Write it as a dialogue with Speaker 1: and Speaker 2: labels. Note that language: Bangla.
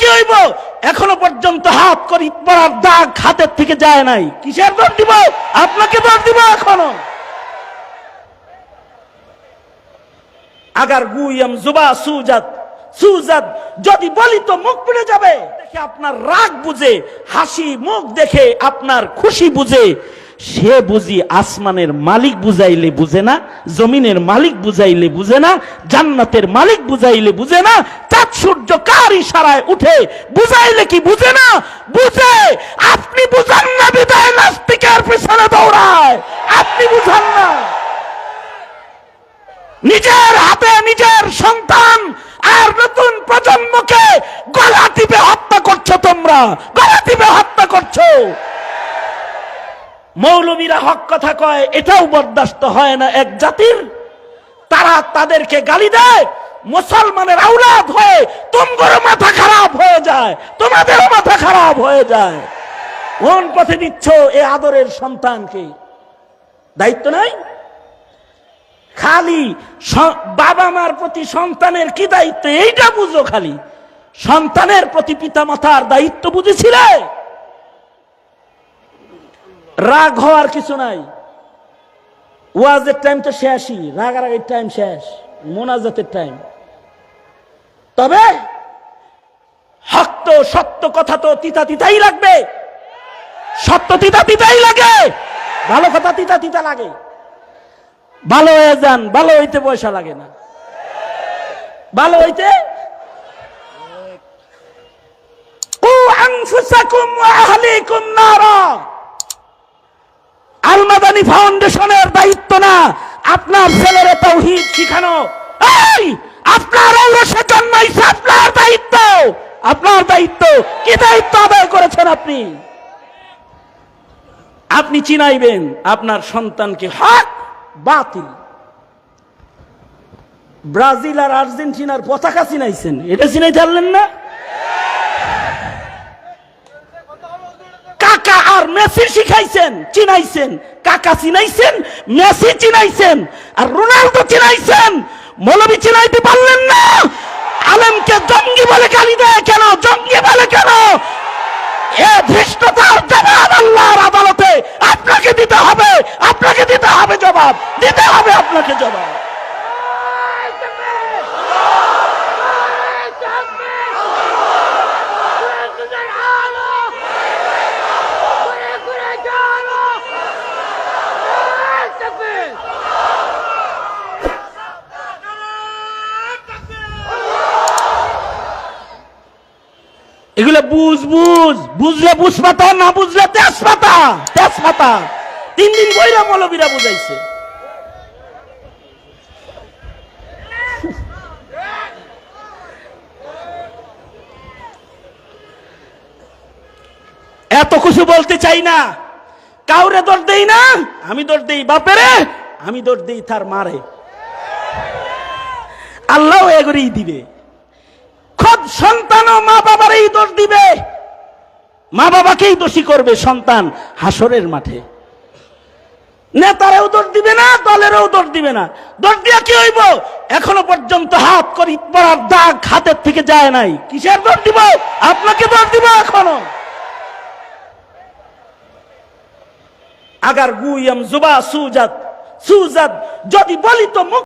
Speaker 1: কি হইব? এখনও পর্যন্ত হাত করি পড়ার দাগ হাতের থেকে যায় নাই। কিসের দর দিব? আপনাকে দর দিব এখনও। আগার গুইয়াম জুবা সুজাত সুজাত, যদি বলি তো মুখ পুড়ে যাবে। দেখে আপনার রাগ বুঝে, হাসি মুখ দেখে, আপনার খুশি বুঝে। সে বুঝি আসমানের মালিক বুঝাইলে বুঝে না, জমিনের মালিক বুঝাইলে বুঝে না, জান্নাতের মালিক বুঝাইলে বুঝে না চাঁদ সূর্য কার ইশারায় উঠে, বুঝাইলে কি বুঝে না? বুঝে, আপনি বুঝান না বিদায় নাস্তিকের পিছনে দৌড়ায়। আপনি বুঝান না। নিজের হাতে নিজের সন্তান আর নতুন প্রজন্মকে গলা টিপে হত্যা করছ তোমরা। গলা টিপে হত্যা করছ। মৌলবীরা হক কথা কয়, এটাও বরদাস্ত হয় না এক জাতির। তারা তাদেরকে গালি দেয় মুসলমানের আউলাদ হয়ে তোমার মাথা খারাপ হয়ে যায়, তোমাদেরও মাথা খারাপ হয়ে যায়। কোন পথে দিচ্ছ এ আদরের সন্তানকে? দায়িত্ব নাই? খালি বাবা মার প্রতি সন্তানের কি দায়িত্ব? এইটা বুঝো খালি। সন্তানের প্রতি পিতা মাতার দায়িত্ব বুঝেছিলে? রাগ হওয়ার কিছু নাই। ওয়াজের টাইম তো শেষই, রাগারাগির টাইম শেষ, মোনাজাতের টাইম তবে হক তো, সত্য কথা তো তিতা তিতাই লাগবে। সত্য তিতা তিতাই লাগে। ভালো কথা তিতা তিতা লাগে। ভালো হয়ে যান, ভালো হইতে পয়সা লাগে না। ভালো হইতে আলমাদানি ফাউন্ডেশনের দায়িত্ব না, আপনার ছেলেরে তৌহিদ শিখানো। আপনার ঔরসে জন্মাইছে আপনার দায়িত্ব আপনার দায়িত্ব কি দায়িত্ব আদায় করেছেন আপনি? আপনি চিনাইবেন আপনার সন্তানকে হক বাতিল। ব্রাজিল আর আর্জেন্টিনার পতাকা চিনাইছেন, এটা চিনাই জানলেন না? কাকা আর মেসি শিখাইছেন, চিনাইছেন। কাকা চিনাইছেন, মেসি চিনাইছেন। আর রোনাল্ডো চিনাইছেন মৌলবি চিনাইতে পারলেন না আলেমকে জঙ্গি বলে গালি দেয় কেন জঙ্গি বলে কেন এ ধৃষ্টতার জবাব আল্লাহর আদালতে আপনাকে দিতে হবে আপনাকে দিতে হবে জবাব দিতে হবে আপনাকে জবাব এগুলো বুঝ বুঝ। বুঝলে বুঝ পাতা না বুঝলে তেজ পাতা তেজ পাতা তিন দিন বইরা মৌলবীরা বুঝাইছে। এত কিছু বলতে চাই না। কাউরে দোষ দেই না, আমি দোষ দেই বাপেরে, আমি দোষ দেই তার মারে। আল্লাহ এগুলোই দিবে। সন্তানও মা বাবারই দোষ দিবে। মা বাবাকেই দোষী করবে সন্তান হাসরের মাঠে। নেতারাও দোষ দিবে না, দলেরও দোষ দিবে না। দোষ দিয়া কি হইব? এখনও পর্যন্ত হাত করি পড়ার দাগ হাতের থেকে যায় নাই। কিসের দোষ দিব? আপনাকে দোষ দিব এখনও। আগার গুইয়াম জুবা সুজাত সুজাত, যদি বলি তো মুখ